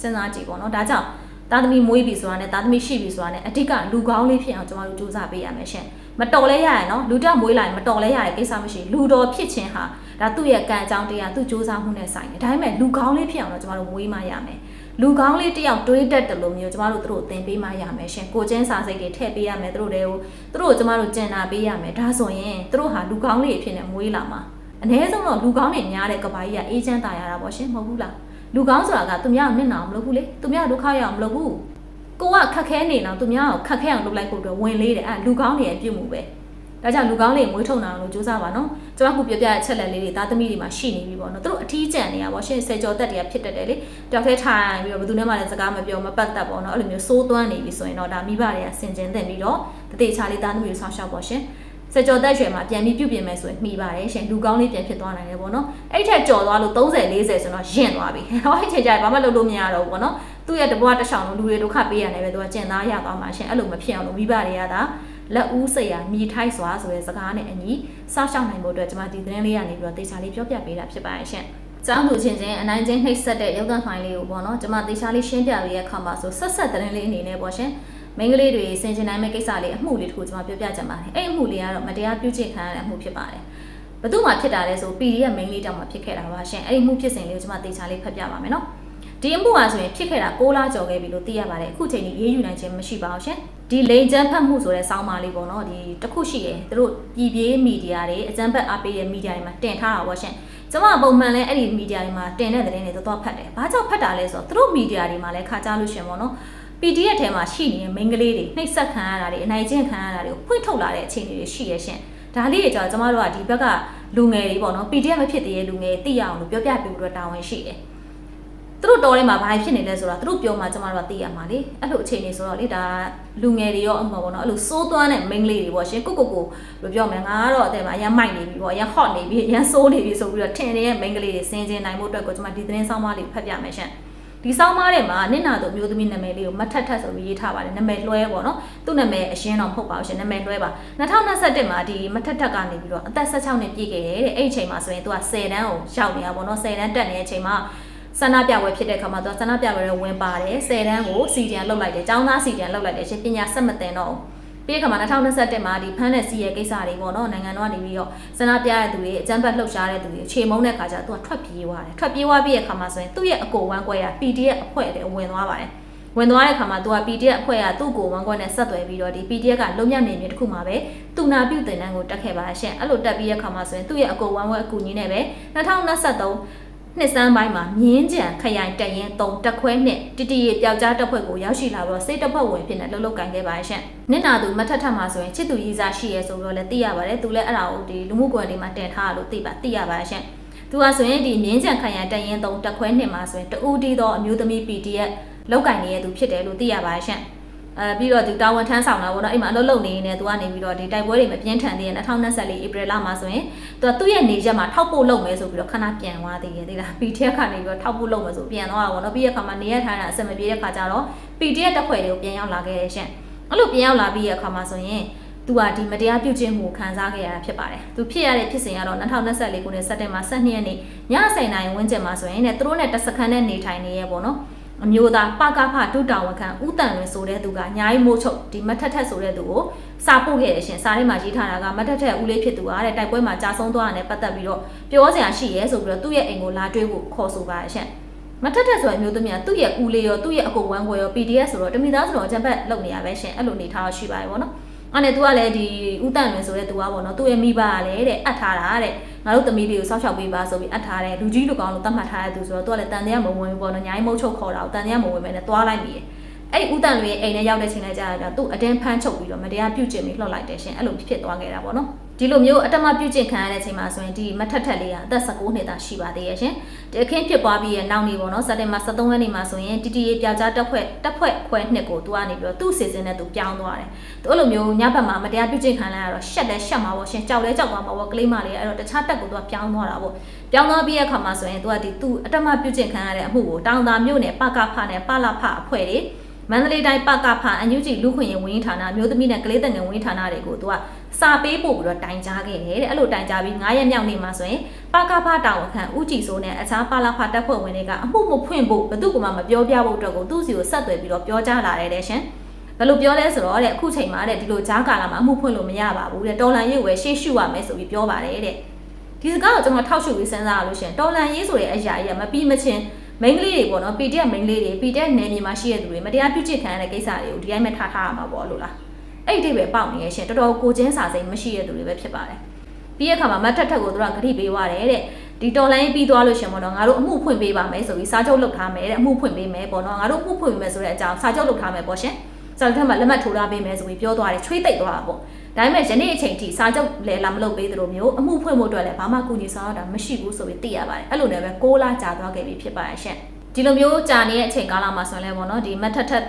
S1: စဉ်းစားကြည့်ပေါ့နော်ဒါကြောင့်သားသမီးမွေးပြီဆိုတာနဲ့သားသမီးရှိပြီဆိုတာနဲ့အဓိကလူကောင်းလေးဖြစ်အောင်ကျွန်တော်တို့စူးစမ်းပေးရမယ်ရှင်မတော်လဲရရနော်လူတက်မွေးလာရင်မတော်လဲရရကိစ္စမရှိလူတော်ဖြစ်ခြင်းဟာဒါသူ့ရဲ့ကံအကြောင်းတရားသူ့စူးစမ်းမှုနဲ့ဆိုင်တယ်ဒါပေမဲ့လူကောင်းလေးဖြစ်အောင်တော့ကျွန်တော်တို့မွေးမှရမယ် လူကောင်းလေးတယောက်တွေးတတ်တယ်လို့မျိုးကျမတို့တို့သင်ပေးမှရမယ်ရှင်ကိုချင်းစာစိတ်တွေထည့်ပေးရမယ်တို့တွေကိုတို့ကျမတို့ကျင်နာပေးရမယ်ဒါဆိုရင်တို့ဟာလူကောင်းလေးအဖြစ်နဲ့မွေးလာမှာအ ਨੇ ဆုံးတော့လူကောင်းတွေများတဲ့ကဘာကြီးကအေးချမ်းတာရတာပေါ့ရှင်မဟုတ်ဘူးလားလူကောင်းဆိုတာကသူများကိုမျက်နှာမလုပ်ဘူးလေသူများဒုက္ခရအောင်မလုပ်ဘူးကိုကခက်ခဲနေတော့သူများကိုခက်ခဲအောင်လုပ်လိုက်ဖို့အတွက်ဝင်လေးတယ်အဲလူကောင်းတွေရဲ့အပြုတ်မှုပဲ ဒါကြောင့်လူကောင်းလေးမွေးထုတ်နိုင်အောင်လို့ကြိုးစားပါနော်ကျွန်တော်ခုပြပြအချက်လက်လေးတွေသားသမီးတွေမှာရှိနေပြီပေါ့နော်သူတို့အထီးကျန်နေရပါရှင်ဆယ်ကျော်သက်တွေကဖြစ်တတ်တယ်လေတယောက်တည်းထိုင်ပြီးတော့ဘယ်သူနဲ့မှလည်းစကားမပြောမပတ်သက်ပေါ့နော်အဲ့လိုမျိုးစိုးသွမ်းနေပြီဆိုရင်တော့ဒါမိဘတွေကဆင်ကျင်တဲ့ပြီးတော့တတိချာလေးသားသမီးတွေဆောင်းရှောက်ပေါ့ရှင်စကြော်တက်ရွယ်မှာပြန်ပြီးပြုပြင်မယ်ဆိုရင်မှီပါတယ်ရှင်လူကောင်းလေးပြန်ဖြစ်သွားနိုင်တယ်ပေါ့နော်အဲ့ထက်ကြော်သွားလို့30 40ဆိုတော့ရင့်သွားပြီဟောအဲ့ချိန်ကျရင်ဘာမှလုပ်လို့မရတော့ဘူးပေါ့နော်သူ့ရဲ့တပွားတစ်ချောင်းလုံးလူတွေဒုက္ခပေးရတယ်ပဲသူကကျင်သားရသွားမှာရှင်အဲ့လိုမဖြစ်အောင်လို့မိဘတွေကသာ လက်ဦးစိတ်ရမြည်ထိုက်စွာဆိုတဲ့စကားနဲ့အညီစောင့်ရှောက်နိုင်ဖို့အတွက်ကျွန်မဒီသတင်းလေးကနေပြီးတော့တေချာလေးပြောပြပေးတာဖြစ်ပါတယ်ရှင်ကျောင်းသူချင်းချင်းအနိုင်ချင်းနှိပ်စက်တဲ့ရုပ်သံဖိုင်လေးကိုပေါ့နော်ကျွန်မတေချာလေးရှင်းပြပေးရခါမှာဆိုဆက်ဆက်သတင်းလေးအနေနဲ့ပေါ့ရှင်မိန်းကလေးတွေဆင်ကျင်နိုင်မဲ့ကိစ္စလေးအမှုလေးတစ်ခုကျွန်မပြောပြချင်ပါတယ်အဲ့အမှုလေးကတော့မတရားပြုကျင့်ခံရတဲ့အမှုဖြစ်ပါတယ်ဘသူမှဖြစ်တာလဲဆို PD ရဲ့ main လေးတောင်မှဖြစ်ခဲ့တာပါရှင်အဲ့ဒီမှုဖြစ်စဉ်လေးကိုကျွန်မတေချာလေးဖတ်ပြပါမယ်နော် ဒီအမှုဟာဆိုရင်ဖြစ်ခဲ့တာ6လကျော်ခဲ့ပြီလို့သိရပါတယ်အခုချိန်ကြီးရေးယူနိုင်ခြင်းမရှိပါဘူးရှင်ဒီလိန်ချမ်းဖတ်မှုဆိုတဲ့စောင်းပါလေးပေါ့နော်ဒီတစ်ခုရှိတယ်သူတို့ပြည်ပြေးမီဒီယာတွေအကြမ်းဖက်အားပေးတဲ့မီဒီယာတွေမှာတင်ထားတာပေါ့ရှင်ကျွန်မပုံမှန်လဲအဲ့ဒီမီဒီယာတွေမှာတင်တဲ့သတင်းတွေတော်တော်ဖတ်တယ်ဘာကြောင့်ဖတ်တာလဲဆိုတော့သူတို့မီဒီယာတွေမှာလည်းခါကြလို့ရှင်ပေါ့နော် PDF ထဲမှာရှိနေတဲ့ main ကလေးတွေနှိပ်စက်ခံရတာတွေအနိုင်ကျင့်ခံရတာတွေကိုဖွင့်ထုတ်လာတဲ့အခြေအနေတွေရှိရရှင်ဒါလေးတွေကြောင့်ကျမတို့ကဒီဘက်ကလူငယ်တွေပေါ့နော် PDF မဖြစ်သေးတဲ့လူငယ်သိရအောင်လို့ပြောပြပေးဖို့တာဝန်ရှိတယ် သူတို့တော်ထဲမှာဘာဖြစ်နေလဲဆိုတာသူတို့ပြောမှကျမတို့ကသိရမှာလေအဲ့လိုအခြေအနေဆိုတော့လေဒါလူငယ်တွေရောအမှန်ပေါ့နော်အဲ့လိုစိုးသွမ်းတဲ့ main လေးတွေပေါ့ရှင်ကိုကိုကိုဘယ်လိုပြောမလဲငါကတော့အတဲ့မှာအရင်မိုက်နေပြီပေါ့အရင် hot နေပြီအရင်စိုးနေပြီဆိုပြီးတော့ထင်နေတဲ့ main ကလေးတွေစင်ကျင်နိုင်ဖို့အတွက်ကိုကျမဒီသတင်းဆောင်မလေးဖတ်ပြမယ်ရှင်ဒီဆောင်းမားထဲမှာနင့်နာတို့မျိုးသမီးနာမည်လေးကိုမထက်ထက်ဆိုပြီးရေးထားပါတယ်နာမည်လွှဲပေါ့နော်သူ့နာမည်အရှင်းတော့မဟုတ်ပါဘူးရှင်နာမည်လွှဲပါ2021မှာဒီမထက်ထက်ကနေပြီးတော့အသက်16နှစ်ပြည့်ခဲ့တယ်တဲ့အဲ့ဒီအချိန်မှာဆိုရင်သူက10တန်းကိုရောက်နေတာပေါ့နော်10တန်းတက်နေတဲ့အချိန်မှာ ဆန္ဒပြပွဲဖြစ်တဲ့အခါမှာသူကဆန္ဒပြပွဲတွေဝင်ပါတယ်10တန်းကိုစီတန်လောက်လိုက်တယ်ចောင်းသားစီတန်လောက်လိုက်တယ်ရှင်ပညာဆက်မတင်တော့ဘူးပြီးခါမှာ2021မှာဒီဖမ်းတဲ့စီရဲ့ကိစ္စတွေပေါ့နော်နိုင်ငံတော်ကနေပြီးတော့စနာပြတဲ့သူတွေအကြမ်းဖက်လှုပ်ရှားတဲ့သူတွေခြေမုံတဲ့ခါကျတော့သူကထွက်ပြေးသွားတယ်ထွက်ပြေးသွားပြီးတဲ့ခါမှာဆိုရင်သူ့ရဲ့အကိုဝမ်းကွဲရ PDF အဖွဲ့တွေဝင်သွားပါတယ်ဝင်သွားတဲ့ခါမှာ तू က PDF အဖွဲ့ကသူ့ကိုဝမ်းကွက်နဲ့ဆက်သွယ်ပြီးတော့ဒီ PDF ကလုံမြတ်နေမြေတစ်ခုမှာပဲတူနာပြုတ်တင်တန်းကိုတက်ခဲ့ပါရှင့်အဲ့လိုတက်ပြီးတဲ့ခါမှာဆိုရင်သူ့ရဲ့အကိုဝမ်းကွက်အကူကြီးနဲ့ပဲ2023 နှစ်စမ်းပိုင်းမှာမြင်းကြံခရိုင်တရင်3တက်ခွဲနှစ်တတီရပျောက်ကြားတပ်ဖွဲ့ကိုရောက်ရှိလာပြီးတော့စိတ်တပ်ဖွဲ့ဝင်ဖြစ်နေလှုပ်လှုပ်ကန်ခဲ့ပါရှင့်နင့်နာသူမထက်ထက်မှာဆိုရင်ချစ်သူရေးစားရှိရဲဆိုပြီးတော့လည်းသိရပါတယ်သူလည်းအဲ့ဒါကိုဒီလူမှုကွန်ရက်တွေမှာတင်ထားလို့သိပါသိရပါရှင့်သူကဆိုရင်ဒီမြင်းကြံခရိုင်တရင်3တက်ခွဲနှစ်မှာဆိုရင်တူတီသောအမျိုးသမီး PDF လောက်ကင်နေတဲ့သူဖြစ်တယ်လို့သိရပါရှင့် အဲပြီးတော့ဒီတာဝန်ထမ်းဆောင်တာပေါ့နော်အိမ်မှာအလုပ်လုပ်နေနေသူကနေပြီးတော့ဒီတိုက်ပွဲတွေမပြင်းထန်သေးရင်2024ဧပြီလမှာဆိုရင်သူကသူ့ရဲ့နေချက်မှာထောက်ပို့လုပ်မယ်ဆိုပြီးတော့ခဏပြန်သွားသေးတယ်သိလား PTF ကနေပြီးတော့ထောက်ပို့လုပ်မယ်ဆိုပြန်သွားတာပေါ့နော်ပြီးရခါမှာနေရထားတာအဆင်မပြေတဲ့ခါကျတော့ PTF တက်ဖွဲ့တွေကိုပြန်ရောက်လာခဲ့တယ်ရှင့်အဲ့လိုပြန်ရောက်လာပြီးရခါမှာဆိုရင်သူကဒီမတရားပြုတ်ခြင်းမှုခံစားခဲ့ရတာဖြစ်ပါတယ်။သူဖြစ်ရတဲ့ဖြစ်စဉ်ကတော့2024ခုနှစ်စက်တင်ဘာ12ရက်နေ့ည10:00နာရီဝန်းကျင်မှာဆိုရင်ねသူတို့နဲ့တစ်စက္ကန့်နဲ့နေထိုင်နေရဲပေါ့နော်။ အမျိုးသားပကဖဒုတာဝန်ခံဦးတန်လွင်ဆိုတဲ့သူကညာရီမိုးချုပ်ဒီမထက်ထက်ဆိုတဲ့သူကိုစာပို့ခဲ့ရရှင်စာထဲမှာရေးထားတာကမထက်ထက်ဦးလေးဖြစ်သူကတဲ့တိုက်ပွဲမှာကြာဆုံးသွားတာနဲ့ပတ်သက်ပြီးတော့ပြောစရာရှိရဲဆိုပြီးတော့သူ့ရဲ့အိမ်ကိုလာတွေးဖို့ခေါ်ဆိုပါရှင်မထက်ထက်ဆိုတဲ့အမျိုးသမီးကသူ့ရဲ့ဦးလေးရောသူ့ရဲ့အကိုဝမ်းခွဲရော PDF ဆိုတော့တမိသားဆိုတော့အကြံဖက်လုပ်နေရပဲရှင်အဲ့လိုနေထားရှိပါတယ်ဗောနော် အဲ့နဲ့သူကလည်းဒီဥတန်လွင်ဆိုတဲ့သူကပေါ့နော်သူ့ရဲ့မိဘကလည်းတဲ့အတ်ထားတာတဲ့ငါတို့သမီးလေးကိုစောင့်ရှောက်ပေးပါဆိုပြီးအတ်ထားတယ်လူကြီးလူကောင်းလို့တတ်မှတ်ထားတဲ့သူဆိုတော့သူကလည်းတန်တရားမဝင်ဘူးပေါ့နော်ညာရင်မုတ်ချုပ်ခေါ်တာကိုတန်တရားမဝင်ပဲနဲ့သွားလိုက်မိတယ်အဲ့ဥတန်လွင်ရဲ့အိမ်ထဲရောက်တဲ့ချိန်လိုက်ကြတာသူ့အတင်းဖမ်းချုပ်ပြီးတော့မတရားပြုကျင့်ပြီးလှော့လိုက်တယ်ရှင်အဲ့လိုဖြစ်သွားခဲ့တာပေါ့နော် ဒီလိုမျိုးအတမပြုတ်ကျင်ခံရတဲ့အချိန်မှာဆိုရင်ဒီမထက်ထက်လေးကအသက်19နှစ်သားရှိပါသေးရဲ့ရှင်ဒီအခင်းဖြစ်ပွားပြီးရဲ့နောက်နေ့ပေါ့နော်စက်တင်ဘာ23ရက်နေ့မှာဆိုရင်တီတီရေးပြောက်ကြားတက်ဖွဲ့တက်ဖွဲ့ခွဲနှစ်ကိုသူကနေပြီးတော့သူ့စီစဉ်နဲ့သူပြောင်းသွားတယ်သူအဲ့လိုမျိုးညဘက်မှာမတရားပြုတ်ကျင်ခံလိုက်ရတော့ရှက်လဲရှက်မှာပေါ့ရှင်ကြောက်လဲကြောက်သွားမှာပေါ့ကလေးမလေးအဲ့တော့တခြားတက်ကိုသူကပြောင်းသွားတာပေါ့ပြောင်းသွားပြီးရဲ့အခါမှာဆိုရင်သူကဒီသူ့အတမပြုတ်ကျင်ခံရတဲ့အမှုကိုတောင်သာမြို့နယ်ပကဖနဲ့ပလဖအဖွဲ့တွေမန္တလေးတိုင်းပကဖအန်ယူဂျီလူခွင့်ရေးဝင်းဌာနမျိုးသမီးနဲ့ကလေးတငယ်ဝင်းဌာနတွေကိုသူက စာပေးပို့ပြီးတော့တိုင်ကြားခဲ့တယ်တဲ့အဲ့လိုတိုင်ကြားပြီး9ရက်မြောက်နေ့မှာဆိုရင်ပကဖတာဝန်ခံဦးကြည်စိုးနဲ့အခြားပလဖတပ်ဖွဲ့ဝင်တွေကအမှုမဖွင့်ဖို့ဘသူကမှမပြောပြဖို့အတွက်ကိုသူ့စီကိုဆက်သွယ်ပြီးတော့ပြောကြားလာတယ်တဲ့ရှင်ဘယ်လိုပြောလဲဆိုတော့တဲ့အခုချိန်မှာတဲ့ဒီလိုကြားကာလမှာအမှုဖွင့်လို့မရပါဘူးတဲ့တော်လန်ရေးဝယ်ရှေ့ရှုရမယ်ဆိုပြီးပြောပါတယ်တဲ့ဒီစကားကိုကျွန်တော်ထောက်ရှုပြီးစဉ်းစားရလို့ရှင်တော်လန်ရေးဆိုတဲ့အရာကြီးကမပြီးမချင်းမိန်းကလေးတွေပေါ့နော် PDF မိန်းကလေးတွေ PDF နယ်မြေမှာရှိတဲ့သူတွေမတရားပြုကျင့်ခံရတဲ့ကိစ္စတွေကိုဒီတိုင်းပဲထားထားရမှာပေါ့လို့လား အဲ့ဒီပဲပေါက်နေရဲ့ရှင်တော်တော်ကိုချင်းစာစိမ်းမရှိတဲ့သူတွေပဲဖြစ်ပါတယ်ပြီးရခါမှာမတ်ထက်ထက်ကိုသူကဂရိပေးသွားတယ်တဲ့ဒီတော်လိုင်းပြီးသွားလို့ရှင်ပေါ့နော်ငါတို့အမှုဖွင့်ပေးပါမယ်ဆိုပြီးစာချုပ်လုပ်ထားမယ်တဲ့အမှုဖွင့်ပေးမယ်ပေါ့နော်ငါတို့အမှုဖွင့်ပေးမယ်ဆိုတဲ့အကြောင်းစာချုပ်လုပ်ထားမယ်ပေါ့ရှင်စာချုပ်ထက်မှာလက်မှတ်ထိုးထားပေးမယ်ဆိုပြီးပြောသွားတယ်ချွေးသိပ်သွားတာပေါ့ဒါပေမဲ့ယနေ့အချိန်ထိစာချုပ်လည်းလာမလုပ်ပေးသလိုမျိုးအမှုဖွင့်ဖို့အတွက်လည်းဘာမှကူညီဆောင်ရတာမရှိဘူးဆိုပြီးသိရပါတယ်အဲ့လိုနဲ့ပဲ6လကြာသွားခဲ့ပြီဖြစ်ပါရဲ့ရှင်ဒီလိုမျိုးကြာနေတဲ့အချိန်ကာလမှာဆိုရင်လည်းပေါ့နော်ဒီမတ်ထက်ထက်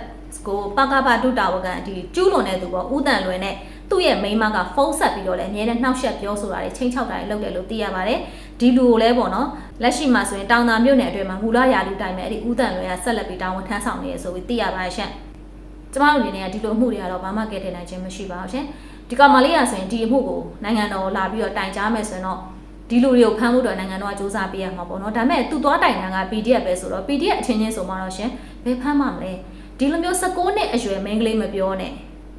S1: ကိုပကပဒုတာဝကန်ဒီကျူးလွန်တဲ့သူပေါ့ဥတန်လွင်နဲ့သူ့ရဲ့မိန်းမကဖုန်းဆက်ပြီးတော့လည်းအများနဲ့နှောက်ယှက်ပြောဆိုတာတွေချင်းချောက်တာတွေလုပ်တယ်လို့သိရပါတယ်ဒီလူကိုလည်းပေါ့နော်လက်ရှိမှာဆိုရင်တောင်သာမြို့နယ်အတွင်းမှာမူလရာလူတိုင်းပဲအဲ့ဒီဥတန်လွင်ကဆက်လက်ပြီးတာဝန်ထမ်းဆောင်နေရဆိုပြီးသိရပါတယ်ရှင်ကျမတို့အနေနဲ့ကဒီလိုအမှုတွေကတော့ဘာမှကဲထည့်နိုင်ခြင်းမရှိပါဘူးရှင်ဒီကောင်မလေးရဆိုရင်ဒီအမှုကိုနိုင်ငံတော်လာပြီးတော့တိုင်ကြားမယ်ဆိုရင်တော့ဒီလူတွေကိုဖမ်းဖို့အတွက်နိုင်ငံတော်ကစ조사ပေးရမှာပေါ့နော်ဒါပေမဲ့သူသွားတိုင်တာက PDF ပဲဆိုတော့ PDF အချင်းချင်းဆိုမှတော့ရှင်ဘယ်ဖမ်းမှမလဲ ဒီလိုမျိုး16နှစ်အရွယ်မိန်းကလေးမပြောနဲ့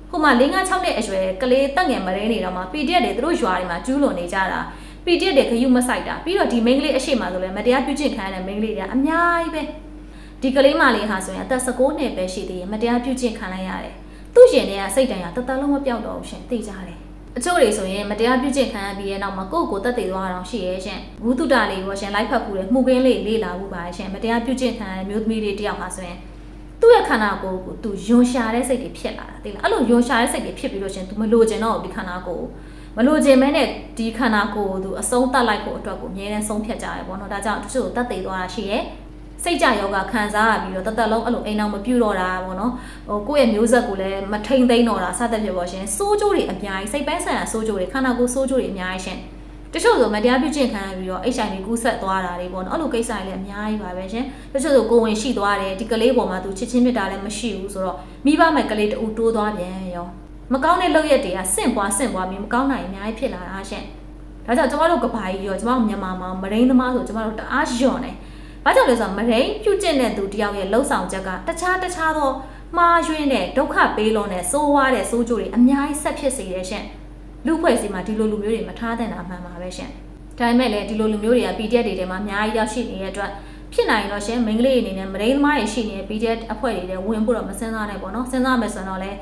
S1: ဟိုမှာ5 6နှစ်အရွယ်ကလေးတက်ငယ်မရင်းနေတော့မှ PDF တွေသူတို့ရွာတွေမှာကျူးလွန်နေကြတာ PDF တွေခယူးမဆိုင်တာပြီးတော့ဒီမိန်းကလေးအရှိမဆိုလဲမတရားပြုကျင့်ခံရတဲ့မိန်းကလေးတွေကအများကြီးပဲဒီကလေးမလေးဟာဆိုရင်အသက်16နှစ်ပဲရှိသေးရင်မတရားပြုကျင့်ခံလိုက်ရတယ်သူ့ရှင်တွေကစိတ်တန်ရတသက်လုံးမပြောက်တော့ဘူးရှင်သိကြတယ်အချို့တွေဆိုရင်မတရားပြုကျင့်ခံရပြီးရဲ့နောက်မှာကိုယ့်ကိုယ်တက်တည်သွားတာရှိရဲ့ရှင်ဘုသူတလေးရောရှင်လိုက်ဖက်ဖူးတယ်မှုကင်းလေးလေးလာဘူးပါရှင်မတရားပြုကျင့်ခံရတဲ့မျိုးသမီးတွေတယောက်ဟာဆိုရင် သူ့ရဲ့ခန္ဓာကိုယ်ကိုသူယွန်ရှာတဲ့စိတ်တွေဖြစ်လာတာသိလားအဲ့လိုယွန်ရှာတဲ့စိတ်တွေဖြစ်ပြီးလို့ရှင်သူမလိုချင်တော့ဒီခန္ဓာကိုယ်မလိုချင်မဲနဲ့ဒီခန္ဓာကိုယ်ကိုသူအဆုံးတတ်လိုက်ဖို့အတွက်ကိုအမြဲတမ်းဆုံးဖြတ်ကြရပေါ့နော်ဒါကြောင့်တချို့တက်တည်သွားတာရှိရဲ့စိတ်ကြယောဂခံစားရပြီးတော့တသက်လုံးအဲ့လိုအိမ်အောင်မပြုတ်တော့တာပေါ့နော်ဟိုကိုယ့်ရဲ့မျိုးဆက်ကိုလည်းမထိန်သိမ်းတော့တာစသဖြင့်ပေါ့ရှင်စိုးကြိုးတွေအများကြီးစိတ်ပိုင်းဆိုင်ရာစိုးကြိုးတွေခန္ဓာကိုယ်စိုးကြိုးတွေအများကြီးရှင် တချို့ဆိုမတရားပြုကျင့်ခံရပြီးတော့ HIV ကူးဆက်သွားတာတွေပေါ့နော်အဲ့လိုကိစ္စတွေလည်းအများကြီးပါပဲရှင်တချို့ဆိုကိုဝင်ရှိသွားတယ်ဒီကလေးပေါ်မှာသူချစ်ချင်းမြတ်တာလည်းမရှိဘူးဆိုတော့မိဘမဲ့ကလေးတူတိုးသွားပြန်ရောမကောင်းတဲ့လုပ်ရက်တွေကဆင့်ပွားဆင့်ပွားပြီးမကောင်းနိုင်အများကြီးဖြစ်လာတာရှင်ဒါကြောင့်ကျမတို့ကဘာကြီးရောကျမတို့မြန်မာမှာမရင်းသမားဆိုကျမတို့တအားယွန်တယ်။ဘာကြောင့်လဲဆိုတော့မရိန်ပြုတ်ကျင့်တဲ့သူတယောက်ရဲ့လှုပ်ဆောင်ချက်ကတခြားတခြားသောမှားယွင်းတဲ့ဒုက္ခပေးလုံးတဲ့စိုးဝါးတဲ့စိုးကြိုးတွေအများကြီးဆက်ဖြစ်စေတယ်ရှင်။ လူဖွဲ့စီမှာဒီလိုလူမျိုးတွေမထားတဲ့တာမှန်ပါပဲရှင်။ဒါပေမဲ့လည်းဒီလိုလူမျိုးတွေက PDF တွေထဲမှာအများကြီးရောက်ရှိနေတဲ့အတွက် ဖြစ်နိုင်တော့ရှင်မိန်းကလေးအနေနဲ့မရင်းသမားတွေရှိနေတဲ့ PDF အဖွဲ့တွေလည်းဝင်ဖို့တော့မစင်စားနဲ့ပေါ့နော်စဉ်းစားမယ်ဆိုတော့လည်း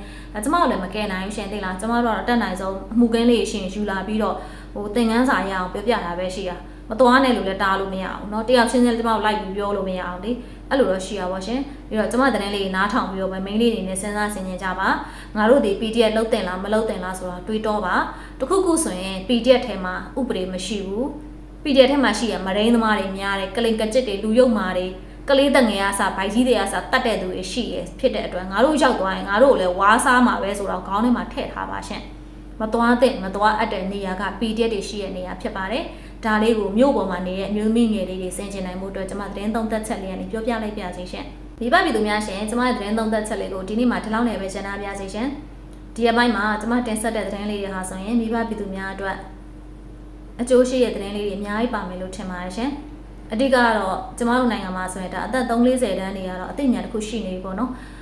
S1: ကျမတို့လည်းမကဲနိုင်ဘူးရှင်သိလားကျမတို့ကတော့တက်နိုင်ဆုံးအမှုကင်းလေးရှင်ယူလာပြီးတော့ဟိုသင်ငန်းစာရအောင်ပြောပြတာပဲရှိတာမတော်နဲ့လို့လည်းတားလို့မရအောင်เนาะတယောက်ချင်းချင်းကျမတို့လိုက်ပြီးပြောလို့မရအောင်လေ အဲ့လိုတော့ရှိရပါရှင်ပြီးတော့ကျမတဲ့လေးနားထောင်ပြီးတော့ပဲမိန်းလေးတွေနဲ့စဉ်းစားဆင်ခြင်ကြပါငါတို့ဒီ PDF လုတ်တင်လားမလုတ်တင်လားဆိုတာတွေးတော့ပါတခုခုဆိုရင် PDF ထဲမှာဥပဒေမရှိဘူး PDF ထဲမှာရှိရမရင်းသမားတွေများတယ်ကလိန်ကကြစ်တွေလူယုံမာတွေကလေးတငယ်အစားဗိုက်ကြီးတွေအစားတတ်တဲ့သူတွေရှိရဖြစ်တဲ့အတွက်ငါတို့ရောက်သွားရင်ငါတို့ကိုလည်းဝါးစားမှာပဲဆိုတော့ခေါင်းထဲမှာထည့်ထားပါရှင်မသွားတဲ့မသွားအပ်တဲ့နေရာက PDF တွေရှိတဲ့နေရာဖြစ်ပါတယ် ဒါလေးကိုမြို့ပေါ်မှာနေတဲ့အမျိုးသမီးငယ်လေးတွေဆင်ကျင်နိုင်မှုအတွက်ကျွန်မသတင်းသုံးသက်ချက်လေးကနေပြောပြလိုက်ပြစီရှင်မိဘပြည်သူများရှင်ကျွန်မရဲ့သတင်းသုံးသက်ချက်လေးကိုဒီနေ့မှာဒီလောက်နဲ့ပဲရှင်းပြပါစီရှင်ဒီအပိုင်းမှာကျွန်မတင်ဆက်တဲ့သတင်းလေးတွေဟာဆိုရင်မိဘပြည်သူများအတွက်အကျိုးရှိတဲ့သတင်းလေးတွေအများကြီးပါမယ်လို့ထင်ပါတယ်ရှင်။အတိတ်ကတော့ကျမတို့နိုင်ငံမှာဆိုရင်ဒါအသက်340တန်းတွေကတော့အသိဉာဏ်တစ်ခုရှိနေပြီပေါ့နော်။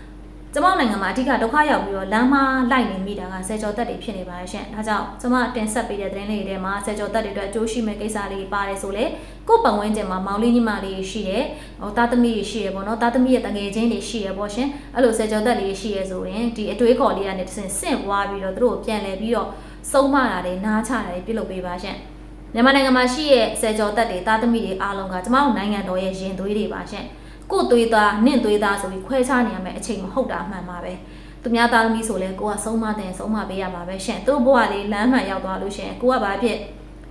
S1: ကျမတို့နိုင်ငံမှာအဓိကဒုက္ခရောက်ပြီးတော့လမ်းမလိုက်နေမိတာကဆယ်ကျော်သက်တွေဖြစ်နေပါတယ်ရှင်။ဒါကြောင့်ကျမတင်ဆက်ပေးတဲ့သတင်းလေးတွေထဲမှာဆယ်ကျော်သက်တွေအတွက်အကျိုးရှိမဲ့ကိစ္စလေးပါတယ်ဆိုလေကိုယ့်ပတ်ဝန်းကျင်မှာမောင်လေးညီမလေးရှိတယ်။ဟိုသားသမီးတွေရှိရပေါ့နော်။သားသမီးရဲ့တငယ်ချင်းတွေရှိရပေါ့ရှင်။အဲ့လိုဆယ်ကျော်သက်လေးရှိရဆိုရင်ဒီအတွေးခေါ်လေးကနေတစ်ဆင့်ဆင့်ပွားပြီးတော့သူတို့ကိုပြန်လဲပြီးတော့စုံမတာတွေနားချတာတွေပြုလုပ်ပေးပါရှင်။မြန်မာနိုင်ငံမှာရှိတဲ့ဆယ်ကျော်သက်တွေသားသမီးတွေအားလုံးကကျမတို့နိုင်ငံတော်ရဲ့ရင်သွေးတွေပါရှင် ကို့သွေးသားနင့်သွေးသားဆိုပြီးခွဲခြားနေရမယ်အချိန်မဟုတ်တာအမှန်ပါပဲသူများသားသမီးဆိုလဲကိုကဆုံးမတဲ့ဆုံးမပေးရမှာပဲရှင်သူ့ဘဝလေးလမ်းမှန်ရောက်သွားလို့ရှင်ကိုကဘာဖြစ်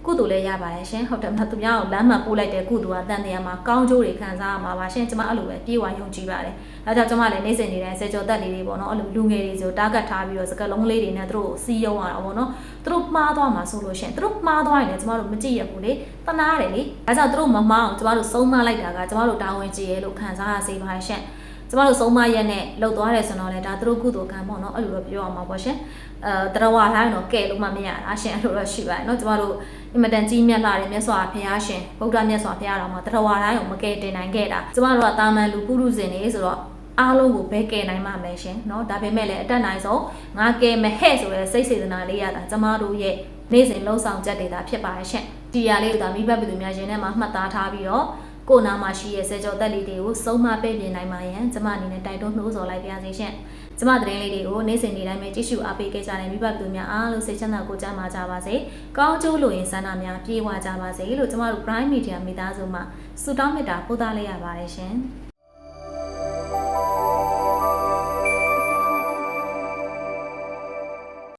S1: ကုသိုလ်လည်းရပါတယ်ရှင်ဟုတ်တယ်မသူများကိုလမ်းမှန်ပို့လိုက်တဲ့ကုသိုလ်ကတန်တရားမှာကောင်းကျိုးတွေခံစားရမှာပါရှင်ကျမအဲ့လိုပဲပြေဝယုံကြည်ပါတယ်ဒါကြောင့်ကျမလည်းနေ့စဉ်နေ့တိုင်းဆယ်ကျော်သက်လေးတွေပေါ့နော်အဲ့လိုလူငယ်တွေဆိုတားကတ်ထားပြီးတော့စကလုံးလေးတွေနဲ့သူတို့စီးယုံရတာပေါ့နော်သူတို့မှားသွားမှာဆိုလို့ရှင်သူတို့မှားသွားရင်လည်းကျမတို့မကြည့်ရဘူးလေတနာရတယ်လေဒါကြောင့်သူတို့မမောင်းကျမတို့ဆုံးမလိုက်တာကကျမတို့တာဝန်ကြည့်ရဲလို့ခံစားရစေပါရှင် ကျမတို့ဆုံးမရက်နဲ့လှုပ်သွားတယ်ဆိုတော့လေဒါသူတို့ကုသိုလ်ကံပေါ့နော်အဲ့လိုတော့ပြောရမှာပေါ့ရှင်အဲတရဝါတိုင်းတော့ကဲလို့မှမရတာရှင်အဲ့လိုတော့ရှိပါတယ်เนาะကျမတို့အင်မတန်ကြီးမြတ်လာတဲ့မြတ်စွာဘုရားရှင်ဗုဒ္ဓမြတ်စွာဘုရားတော်မှာတရဝါတိုင်းကိုမကဲတင်နိုင်ခဲ့တာကျမတို့ကတာမန်လူပုရုဇဉ်နေဆိုတော့အားလုံးကိုဘဲကဲနိုင်မှာမယ်ရှင်เนาะဒါပေမဲ့လည်းအတက်နိုင်ဆုံးငါကဲမဟဲ့ဆိုတဲ့စိတ်စေတနာလေးရတာကျမတို့ရဲ့နေ့စဉ်လှုံ့ဆော်ချက်တွေဒါဖြစ်ပါတယ်ရှင်ဒီရလေးကိုဒါမိဘပြည်သူများရှင်ထဲမှာမှတ်သားထားပြီးတော့ ကိုနာမှာရှိရဲ့စေကြောတက်လေးတွေကိုစုံမပဲ့ပြင်နိုင်ပါရန်ကျမအနေနဲ့တိုက်တွန်းနှိုးဆော်လိုက်ပါရစေရှင်ကျမသတင်းလေးတွေကိုနေ့စဉ်နေ့တိုင်းပဲကြည့်ရှုအားပေးခဲ့ကြတဲ့မိဘပြည်သူများအားလုံးစိတ်ချမ်းသာကိုကြမ်းပါကြပါစေ။ကောင်းကျိုးလိုရင်ဆန္ဒများပြေဝကြပါစေလို့ကျမတို့ Prime Media မိသားစုမှဆုတောင်းမေတ္တာပို့သလိုက်ရပါတယ်ရှင်။